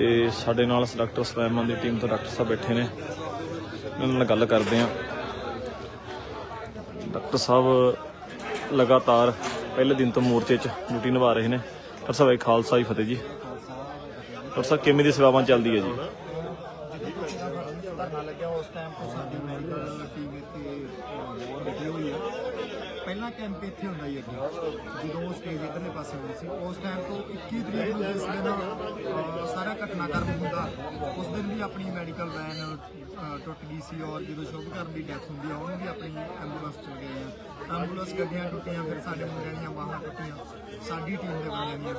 ਤੇ ਸਾਡੇ ਨਾਲ ਡਾਕਟਰ ਸਲੈਮਾਨ ਦੀ ਟੀਮ ਤੋਂ ਡਾਕਟਰ ਸਾਹਿਬ ਬੈਠੇ ਨੇ। ਉਹਨਾਂ ਨਾਲ ਗੱਲ ਕਰਦੇ ਹਾਂ। ਡਾਕਟਰ ਸਾਹਿਬ ਲਗਾਤਾਰ ਪਹਿਲੇ ਦਿਨ ਤੋਂ ਮੋਰਚੇ 'ਚ ਡਿਊਟੀ ਨਿਭਾ ਰਹੇ ਨੇ। ਡਾਕਟਰ ਸਾਹਿਬ ਖਾਲਸਾ ਹੀ ਫਤਿਹ ਜੀ। ਡਾਕਟਰ ਸਾਹਿਬ, ਕਿਵੇਂ ਦੀ ਸੇਵਾਵਾਂ ਚੱਲਦੀ ਹੈ ਜੀ? ਲੱਗਿਆ ਉਸ ਟਾਈਮ ਤੋਂ ਸਾਡੀ ਮੈਡੀਕਲ ਟੀਮ ਇੱਥੇ ਅਹ, ਲੱਗੀ ਹੋਈ ਆ। ਪਹਿਲਾ ਕੈਂਪ ਇੱਥੇ ਹੁੰਦਾ ਹੀ ਅੱਗੇ ਜਦੋਂ ਸਟੇਜ ਇੱਧਰਲੇ ਪਾਸੇ ਹੁੰਦੀ ਸੀ। ਉਸ ਟਾਈਮ ਤੋਂ 21 ਤਰੀਕ ਨੂੰ ਜਿਸ ਦਿਨ ਅਹ, ਸਾਰਾ ਘਟਨਾਕ੍ਰਮ ਹੁੰਦਾ ਉਸ ਦਿਨ ਵੀ ਆਪਣੀ ਮੈਡੀਕਲ ਵੈਨ ਟੁੱਟ ਗਈ ਸੀ ਔਰ ਜਦੋਂ ਸ਼ੁਭਕਰਨ ਦੀ ਡੈਥ ਹੁੰਦੀ ਆ ਉਹਨੂੰ ਵੀ ਆਪਣੀ ਐਂਬੂਲੈਂਸ ਚ ਗਈ ਆ। ਐਂਬੂਲੈਂਸ ਗੱਡੀਆਂ ਟੁੱਟੀਆਂ ਫਿਰ ਸਾਡੇ ਮੁੰਡਿਆਂ ਦੀਆਂ ਬਾਹਾਂ ਟੁੱਟੀਆਂ। ਸਾਡੀ ਟੀਮ ਦੇ ਬੰਦਿਆਂ ਦੀਆਂ।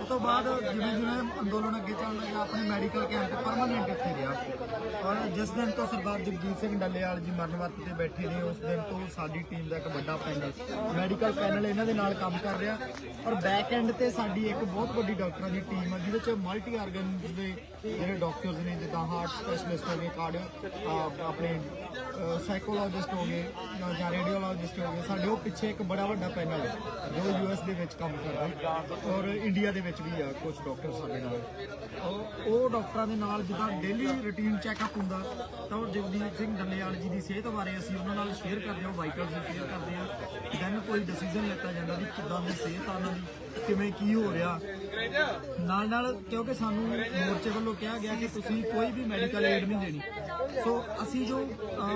ਉਸ ਤੋਂ ਬਾਅਦ ਜਿਵੇਂ ਜਿਵੇਂ ਅੰਦੋਲਨ ਅੱਗੇ ਚੱਲ ਰਿਹਾ ਆਪਣੇ ਮੈਡੀਕਲ ਕੈਂਪ ਪਰਮਾਨੈਂਟ ਇੱਥੇ ਰਿਹਾ ਔਰ ਜਿਸ ਦਿਨ ਤੋਂ ਸਰਦਾਰ ਜਗਜੀਤ ਸਿੰਘ ਡੱਲੇਵਾਲ ਜੀ ਮਰਨ ਵਰਤ ਤੇ ਬੈਠੇ ਨੇ, ਉਸ ਦਿਨ ਤੋਂ ਸਾਡੀ ਟੀਮ ਦਾ ਇੱਕ ਵੱਡਾ ਪੈਨਲ ਮੈਡੀਕਲ ਪੈਨਲ ਇਹਨਾਂ ਦੇ ਨਾਲ ਕੰਮ ਕਰ ਰਿਹਾ। ਔਰ ਬੈਕ ਐਂਡ ਤੇ ਸਾਡੀ ਇੱਕ ਬਹੁਤ ਵੱਡੀ ਡਾਕਟਰਾਂ ਦੀ ਟੀਮ ਹੈ ਜਿਹਦੇ ਚ ਮਲਟੀ ਆਰਗਨਸ ਦੇ ਜਿਹੜੇ ਡਾਕਟਰਸ ਨੇ, ਜਿੱਦਾਂ ਹਾਰਟ ਸਪੈਸ਼ਲਿਸਟ ਹੋ ਗਏ ਕਾਰਡੀਓ ਆਪਣੇ ਸਾਈਕੋਲੋਜਿਸਟ ਹੋ ਗਏ ਜਾਂ- ਜਾਂ ਰੇਡੀਓਲੋਜਿਸਟ ਹੋ ਗਏ, ਸਾਡੇ ਉਹ ਪਿੱਛੇ ਇੱਕ ਬੜਾ ਵੱਡਾ ਪੈਨਲ ਹੈ, ਜੋ ਯੂਐਸ ਦੇ ਵਿੱਚ ਕੰਮ ਕਰਦਾ ਔਰ ਇੰਡੀਆ ਦੇ ਵਿੱਚ ਵੀ ਆ ਕੁਝ ਡਾਕਟਰ ਸਾਡੇ ਨਾਲ। ਉਹ ਉਹ ਡਾਕਟਰਾਂ ਦੇ ਨਾਲ ਜਿੱਦਾਂ ਡੇਲੀ ਰੁਟੀਨ ਚੈੱਕਅਪ ਹੁੰਦਾ, ਤਾਂ ਉਹ ਜਗਦੀਪ ਸਿੰਘ ਡੱਲੇਵਾਲ ਜੀ ਦੀ ਸਿਹਤ ਬਾਰੇ ਅਸੀਂ ਉਹਨਾਂ ਨਾਲ ਸ਼ੇਅਰ ਕਰਦੇ ਹਾਂ ਵਾਈਟਲਸ ਸ਼ੇਅਰ ਕਰਦੇ ਹਾਂ ਦੈਨ ਕੋਈ ਡਿਸੀਜਨ ਲਿੱਤਾ ਜਾਂਦਾ ਵੀ ਕਿੱਦਾਂ ਦੀ ਸਿਹਤ ਆ ਉਹਨਾਂ ਦੀ। ਕਿਵੇਂ ਕੀ ਹੋ ਰਿਹਾ। ਨਾਲ ਨਾਲ ਕਿਉਂਕਿ ਸਾਨੂੰ ਮੋਰਚੇ ਵੱਲੋਂ ਕਿਹਾ ਗਿਆ ਕਿ ਤੁਸੀਂ ਕੋਈ ਵੀ ਮੈਡੀਕਲ ਏਡ ਨਹੀਂ ਦੇਣੀ। ਸੋ ਅਸੀਂ ਜੋ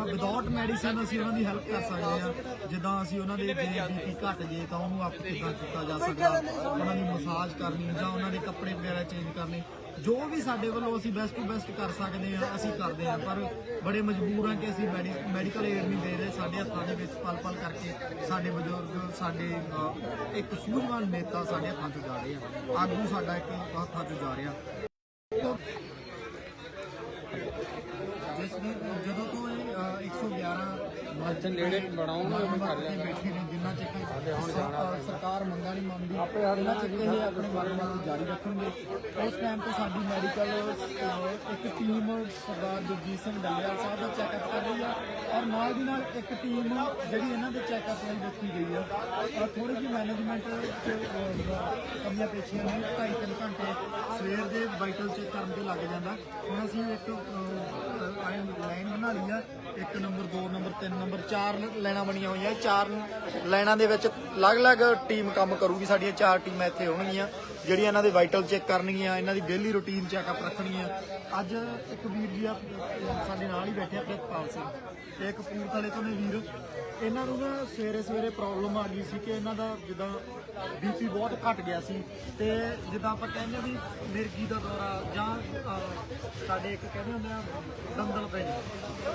ਵਿਦਆਊਟ ਮੈਡੀਸਨ ਅਸੀਂ ਉਹਨਾਂ ਦੀ ਹੈਲਪ ਕਰ ਸਕਦੇ ਹਾਂ। ਜਿੱਦਾਂ ਅਸੀਂ ਉਹਨਾਂ ਦੇ ਜੇ ਬੀਪੀ ਘਟ ਜੇ ਤਾਂ ਉਹਨੂੰ ਅਪ ਕਿੱਦਾਂ ਕੀਤਾ ਜਾ ਸਕਦਾ। ਉਹਨਾਂ ਦੀ ਮਸਾਜ ਕਰਨੀ ਜਾਂ ਉਹਨਾਂ ਦੇ ਕੱਪੜੇ ਵਗੈਰਾ ਚੇਂਜ ਕਰਨੇ। ਜੋ ਵੀ ਸਾਡੇ ਵੱਲੋਂ ਅਸੀਂ ਬੈਸਟ ਟੂ ਬੈਸਟ ਕਰ ਸਕਦੇ ਹਾਂ ਅਸੀਂ ਕਰਦੇ ਹਾਂ ਪਰ ਬੜੇ ਮਜਬੂਰ ਹਾਂ ਕਿ ਅਸੀਂ ਮੈਡੀਕਲ ਏਡ ਨਹੀਂ ਦੇ ਰਹੇ ਸਾਡੇ ਹੱਥਾਂ ਦੇ ਵਿੱਚ ਪਲ ਪਲ ਕਰਕੇ ਸਾਡੇ ਬਜ਼ੁਰਗ ਸਾਡੇ ਅਹ, ਇੱਕ ਸੂਝਵਾਨ ਨੇਤਾ ਸਾਡੇ ਹੱਥਾਂ 'ਚੋਂ ਜਾ ਰਹੇ ਆ। ਆਗੂ ਸਾਡਾ ਇੱਕ ਹੱਥਾਂ 'ਚੋਂ ਜਾ ਰਿਹਾ। ਜਿਸ ਜਦੋਂ ਤੋਂ 111 ਮਰਚਨ ਨੇੜੇ ਬਣਾਉਂਗਾ ਉਹ ਕਰ ਲਿਆ ਬੈਠੇ ਨੇ ਜਿੰਨਾ ਚਿਰ ਸਰਕਾਰ ਮੰਗਾਂ ਨਹੀਂ ਮੰਨਦੀ ਉਹਨਾਂ ਚਿਰ ਇਹ ਆਪਣੇ ਮਰਨ ਜਾਰੀ ਰੱਖਣਗੇ। ਉਸ ਟਾਈਮ ਤੋਂ ਸਾਡੀ ਮੈਡੀਕਲ ਇੱਕ ਟੀਮ ਸਰਦਾਰ ਜਗਜੀਤ ਸਿੰਘ ਡੱਲੇਵਾਲ ਸਾਹਿਬ ਦਾ ਚੈੱਕਅਪ ਕਰ ਰਹੀ ਆ ਔਰ ਨਾਲ ਦੀ ਨਾਲ ਇੱਕ ਟੀਮ ਜਿਹੜੀ ਇਹਨਾਂ ਦੇ ਚੈੱਕਅਪ ਲਈ ਰੱਖੀ ਗਈ ਆ। ਔਰ ਥੋੜੀ ਜਿਹੀ ਮੈਨੇਜਮੈਂਟ ਕਮੀਆਂ ਪੇਸ਼ੀਆਂ ਨੇ ਢਾਈ ਤਿੰਨ ਘੰਟੇ ਸਵੇਰ ਦੇ ਵਾਈਟਲ ਚੈੱਕ ਕਰਨ ਤੇ ਲੱਗ ਜਾਂਦਾ। ਹੁਣ ਅਸੀਂ ਇੱਕ ਲਾਈਨ ਬਣਾ ਲਈ ਆ। ਇੱਕ ਨੰਬਰ 2 ਨੰਬਰ 3 ਨੰਬਰ 4 ਲਾਈਨਾਂ ਬਣੀਆਂ ਹੋਈਆਂ। ਚਾਰ ਲਾਈਨਾਂ ਦੇ ਵਿੱਚ ਅਲੱਗ-ਅਲੱਗ ਟੀਮ ਕੰਮ ਕਰੂਗੀ। ਸਾਡੀਆਂ ਚਾਰ ਟੀਮਾਂ ਇੱਥੇ ਹੋਣਗੀਆਂ, ਜਿਹੜੀਆਂ ਇਹਨਾਂ ਦੇ ਵਾਈਟਲ ਚੈੱਕ ਕਰਨਗੀਆਂ, ਇਹਨਾਂ ਦੀ ਡੇਲੀ ਰੁਟੀਨ ਚੈੱਕਅਪ ਰੱਖਣਗੀਆਂ। ਅੱਜ ਇੱਕ ਵੀਰ ਜੀ ਆ, ਸਾਡੇ ਨਾਲ ਹੀ ਬੈਠੇ ਆ, ਪ੍ਰਿਤਪਾਲ ਸਿੰਘ। ਤੇ ਇੱਕ ਕਪੂਰਥਲੇ ਤੋਂ ਨੇ ਵੀਰ। ਇਹਨਾਂ ਨੂੰ ਨਾ ਸਵੇਰੇ ਸਵੇਰੇ ਪ੍ਰੋਬਲਮ ਆ ਗਈ ਸੀ ਕਿ ਇਹਨਾਂ ਦਾ ਜਿੱਦਾਂ ਬੀਪੀ ਬਹੁਤ ਘਟ ਗਿਆ ਸੀ ਤੇ ਜਿੱਦਾਂ ਆਪਾਂ ਕਹਿੰਦੇ ਵੀ ਮਿਰਗੀ ਦਾ ਦੌਰਾ ਜਾਂ ਸਾਡੇ ਇੱਕ ਕਹਿੰਦੇ ਹੁੰਦੇ ਆ, ਦੰਦਲ ਪੈ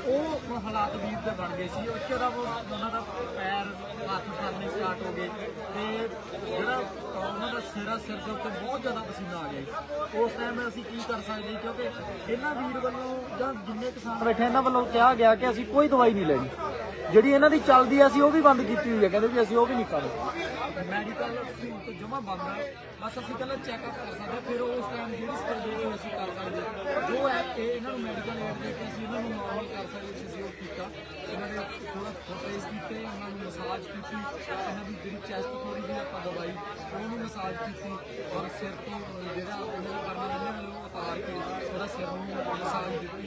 ਉਹ ਉਹ ਹਾਲਾਤ ਵੀਰ ਦੇ ਬਣ ਗਏ ਸੀ। ਉੱਥੇ ਦਾ ਉਹਨਾਂ ਦਾ ਪੈਰ ਹੱਥ ਫੜਨੇ ਸਟਾਰਟ ਹੋ ਗਏ ਤੇ ਜਿਹੜਾ ਸਿਰਾ ਸਿਰ ਦੇ ਉੱਤੇ ਬਹੁਤ ਜ਼ਿਆਦਾ ਪਸੀਨਾ ਆ ਗਿਆ ਉਸ ਟਾਈਮ ਅਸੀਂ ਕੀ ਕਰ ਸਕਦੇ ਕਿਉਂਕਿ ਇਹਨਾਂ ਵੀਰ ਵੱਲੋਂ ਜਾਂ ਜਿੰਨੇ ਕਿਸਾਨ ਬੈਠੇ ਇਹਨਾਂ ਵੱਲੋਂ ਕਿਹਾ ਗਿਆ ਕਿ ਅਸੀਂ ਕੋਈ ਦਵਾਈ ਨਹੀਂ ਲੈਣੀ। ਜਿਹੜੀ ਇਹਨਾਂ ਦੀ ਚੱਲਦੀ ਆ, ਅਸੀਂ ਉਹ ਵੀ ਬੰਦ ਕੀਤੀ ਹੋਈ ਹੈ ਕਹਿੰਦੇ ਵੀ ਅਸੀਂ ਉਹ ਵੀ ਨਹੀਂ ਕਰਦੇ ਮੈਡੀਕਲ ਸਹੂਲਤ ਜਮਾ ਬੰਦ ਹੈ ਬਸ ਅਸੀਂ ਕੱਲਾ ਚੈੱਕਅਪ ਕਰ ਸਕਦੇ ਫਿਰ ਉਸ ਟਾਈਮ ਜਿਹੜੀ ਸਰਜਰੀ ਅਸੀਂ ਕਰ ਸਕਦੇ ਜੋ ਇਹ ਇਹਨਾਂ ਨੂੰ ਮੈਡੀਕਲ ਏਡ ਦੇ ਕੇ ਅਸੀਂ ਇਹਨਾਂ ਨੂੰ ਨਾਰਮਲ ਕਰ ਸਕਦੇ ਸੀ ਅਸੀਂ ਉਹ ਕੀਤਾ ਇਹਨਾਂ ਦੇ ਥੋੜਾ ਫੋਟੇਜ ਕੀਤੇ, ਉਹਨਾਂ ਨੂੰ ਮਸਾਜ ਕੀਤੀ, ਇਹਨਾਂ ਦੀ ਜਿਹੜੀ ਚੈਸਟ ਥੋੜੀ ਜਿਹੀ ਆਪਾਂ ਦਵਾਈ, ਉਹਨੂੰ ਮਸਾਜ ਕੀਤੀ, ਔਰ ਸਿਰ ਤੋਂ ਜਿਹੜਾ ਉਹਨਾਂ ਦਾ ਕਰਨਾ ਇਹਨਾਂ ਉਹ ਉਤਾਰ ਕੇ ਉਹਦਾ ਸਿਰ ਨੂੰ ਮਸਾਜ ਦਿੱਤੀ।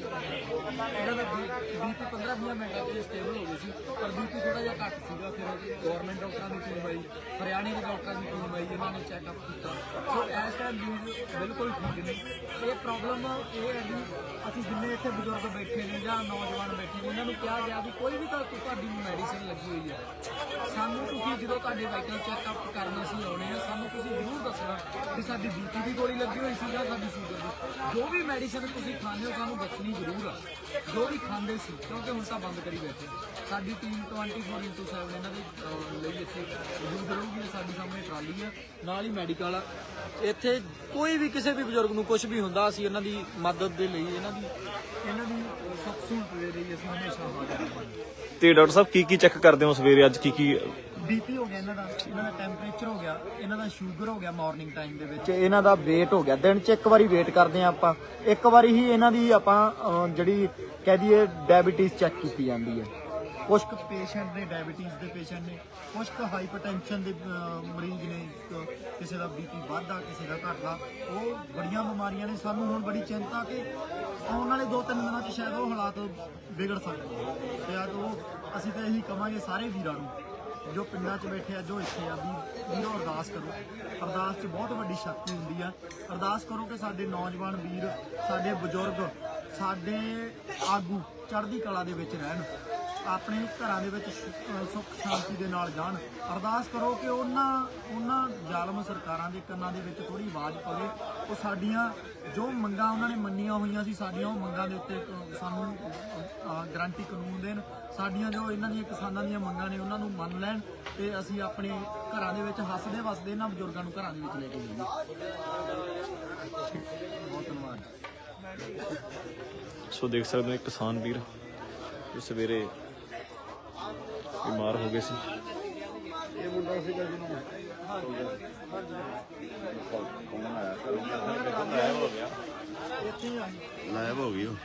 ਇਹਨਾਂ ਦਾ ਬੀਪੀ 15-20 ਮਿੰਟਾਂ 'ਚ ਸਟੇਬਲ ਹੋ ਗਈ ਸੀ, ਪਰ ਬੀਪੀ ਥੋੜਾ ਜਿਹਾ ਘੱਟ ਸੀਗਾ, ਫਿਰ ਗਵਰਨਮੈਂਟ ਡਾਕਟਰਾਂ ਦੀ ਟੀਮ ਆਈ, ਹਰਿਆਣੇ ਦੇ ਡਾਕਟਰਾਂ ਦੀ ਟੀਮ ਆਈ, ਇਹਨਾਂ ਨੇ ਚੈੱਕਅਪ ਕੀਤਾ। ਸੋ ਬਿਲਕੁਲ ਠੀਕ ਨਹੀਂ ਇਹ ਪ੍ਰੋਬਲਮ ਇਹ ਹੈ ਵੀ ਅਸੀਂ ਜਿੰਨੇ ਇੱਥੇ ਬਜ਼ੁਰਗ ਬੈਠੇ ਨੇ ਜਾਂ ਨੌਜਵਾਨ ਬੈਠੇ ਨੇ ਇਹਨਾਂ ਨੂੰ ਕਿਹਾ ਗਿਆ ਵੀ ਕੋਈ ਵੀ ਤਾਂ ਤੁਹਾਡੀ ਮੈਡੀਸਿਨ ਲੱਗੀ ਹੋਈ ਹੈ। ਸਾਨੂੰ ਤੁਸੀਂ ਜਦੋਂ ਤੁਹਾਡੇ ਵਾਈਟਲ ਚੈੱਕਅਪ ਕਰਨ ਅਸੀਂ ਆਉਣੇ ਆ ਸਾਨੂੰ ਤੁਸੀਂ ਜ਼ਰੂਰ ਦੱਸਣਾ ਕਿ ਸਾਡੀ ਬੀਪੀ ਦੀ ਗੋਲੀ ਲੱਗੀ ਹੋਈ ਸੀ ਜਾਂ ਸਾਡੀ ਸ਼ੂਗਰ ਦੀ। ਜੋ ਵੀ ਮੈਡੀਸਿਨ ਤੁਸੀਂ ਖਾਂਦੇ ਹੋ ਸਾਨੂੰ ਦੱਸਣੀ ਜ਼ਰੂਰ ਆ। ਜੋ ਵੀ ਖਾਂਦੇ ਸੀ ਕਿਉਂਕਿ ਹੁਣ ਤਾਂ ਬੰਦ ਕਰੀ ਬੈਠੇ ਸਾਡੀ ਟੀਮ 24/7 ਇਹਨਾਂ ਦੇ ਅਹ, ਲਈ ਇੱਥੇ ਮੌਜੂਦ ਰਹੂਗੀ ਸਾਡੀ ਸਾਹਮਣੇ ਟਰਾਲੀ ਆ ਨਾਲ ਹੀ ਮੈਡੀਕਲ ਆ। ਇੱਥੇ ਕੋਈ ਵੀ ਕਿਸੇ ਵੀ ਬਜ਼ੁਰਗ ਨੂੰ ਕੁਝ ਵੀ ਹੁੰਦਾ ਅਸੀਂ ਇਹਨਾਂ ਦੀ ਮਦਦ ਦੇ ਲਈ ਇਹਨਾਂ ਦੀ ਇਹਨਾਂ ਦੀ ਸੁੱਖ ਸਹੂਲਤ ਦੇ ਲਈ ਅਸੀਂ ਹਮੇਸ਼ਾ ਹਾਜ਼ਰ ਹਾਂ ਤੇ ਡਾਕਟਰ ਸਾਹਿਬ ਕੀ ਕੀ ਚੈੱਕ ਕਰਦੇ ਹੋ ਸਵੇਰੇ? ਅੱਜ ਕੀ ਕੀ ਬੀਪੀ ਹੋ ਗਿਆ ਇਹਨਾਂ ਦਾ ਇਹਨਾਂ ਦਾ ਟੈਂਪਰੇਚਰ ਹੋ ਗਿਆ ਇਹਨਾਂ ਦਾ ਸ਼ੂਗਰ ਹੋ ਗਿਆ ਮਾਰਨਿੰਗ ਟਾਈਮ ਦੇ ਵਿੱਚ। ਇਹਨਾਂ ਦਾ weight ਹੋ ਗਿਆ ਦਿਨ 'ਚ ਇੱਕ ਵਾਰੀ weight ਕਰਦੇ ਆ ਆਪਾਂ। ਇੱਕ ਵਾਰੀ ਹੀ ਇਹਨਾਂ ਦੀ ਆਪਾਂ ਅਹ, ਜਿਹੜੀ ਕਹਿ ਦਈਏ ਡਾਇਬੀਟੀਜ਼ ਚੈੱਕ ਕੀਤੀ ਜਾਂਦੀ ਹੈ। ਕੁਝ ਕੁ ਪੇਸ਼ੈਂਟ ਨੇ ਡਾਇਬੀਟੀਜ਼ ਦੇ ਪੇਸ਼ੈਂਟ ਨੇ ਕੁਝ ਕੁ ਹਾਈਪਰਟੈਂਸ਼ਨ ਦੇ ਅਹ, ਮਰੀਜ਼ ਨੇ ਕਿਸੇ ਦਾ ਬੀਪੀ ਵੱਧਦਾ ਕਿਸੇ ਦਾ ਘਟਦਾ ਉਹ ਬੜੀਆਂ ਬਿਮਾਰੀਆਂ ਨੇ। ਸਾਨੂੰ ਹੁਣ ਬੜੀ ਚਿੰਤਾ ਕਿ ਆਉਣ ਵਾਲੇ 2-3 ਦਿਨਾਂ 'ਚ ਸ਼ਾਇਦ ਉਹ ਹਾਲਾਤ ਵਿਗੜ ਸਕਦੇ ਨੇ। ਤੇ ਆ ਉਹ ਅਸੀਂ ਤਾਂ ਇਹੀ ਕਵਾਂਗੇ ਸਾਰੇ ਵੀਰਾਂ ਨੂੰ ਜੋ ਪਿੰਡਾਂ 'ਚ ਬੈਠੇ ਆ, ਜੋ ਇੱਥੇ ਆ, ਵੀ ਵੀਰੋ ਅਰਦਾਸ ਕਰੋ। ਅਰਦਾਸ 'ਚ ਬਹੁਤ ਵੱਡੀ ਸ਼ਕਤੀ ਹੁੰਦੀ ਆ। ਅਰਦਾਸ ਕਰੋ ਕਿ ਸਾਡੇ ਨੌਜਵਾਨ ਵੀਰ, ਸਾਡੇ ਬਜ਼ੁਰਗ, ਸਾਡੇ ਆਗੂ ਚੜ੍ਹਦੀ ਕਲਾ ਦੇ ਵਿੱਚ ਰਹਿਣ। ਆਪਣੇ ਘਰਾਂ ਦੇ ਵਿੱਚ ਸੁੱਖ ਸ਼ਾਂਤੀ ਦੇ ਨਾਲ ਜਾਣ। ਅਰਦਾਸ ਕਰੋ ਕਿ ਉਹਨਾਂ ਉਹਨਾਂ ਜ਼ਾਲਮ ਸਰਕਾਰਾਂ ਦੇ ਕੰਨਾਂ ਦੇ ਵਿੱਚ ਥੋੜੀ ਆਵਾਜ਼ ਪਵੇ। ਉਹ ਸਾਡੀਆਂ ਜੋ ਮੰਗਾਂ ਉਹਨਾਂ ਨੇ ਮੰਨੀਆਂ ਹੋਈਆਂ ਸੀ, ਸਾਡੀਆਂ ਉਹ ਮੰਗਾਂ ਦੇ ਉੱਤੇ ਸਾਨੂੰ ਗਰੰਟੀ ਕਾਨੂੰਨ ਦੇਣ। ਸਾਡੀਆਂ ਜੋ ਇਹਨਾਂ ਦੀਆਂ ਕਿਸਾਨਾਂ ਦੀਆਂ ਮੰਗਾਂ ਨੇ, ਉਹਨਾਂ ਨੂੰ ਮੰਨ ਲੈਣ ਤੇ ਅਸੀਂ ਆਪਣੇ ਘਰਾਂ ਦੇ ਵਿੱਚ ਹੱਸਦੇ ਵਸਦੇ ਇਹਨਾਂ ਬਜ਼ੁਰਗਾਂ ਨੂੰ ਘਰਾਂ ਦੇ ਵਿੱਚ ਲੈ ਕੇ ਜਾਈਏ। ਬਹੁਤ ਧੰਨਵਾਦ। ਸੋ ਦੇਖ ਸਕਦੇ ਹੋ ਕਿਸਾਨ ਵੀਰ, ਜੋ ਸਵੇਰੇ ਬਿਮਾਰ ਹੋ ਗਏ ਸੀ। ਇਹ ਮੁੰਡਾ ਸੀਗਾ ਜਿਹਨੂੰ ਇੱਥੇ ਆਈ ਲਾਇਬ ਹੋ ਗਈ ਉਹ।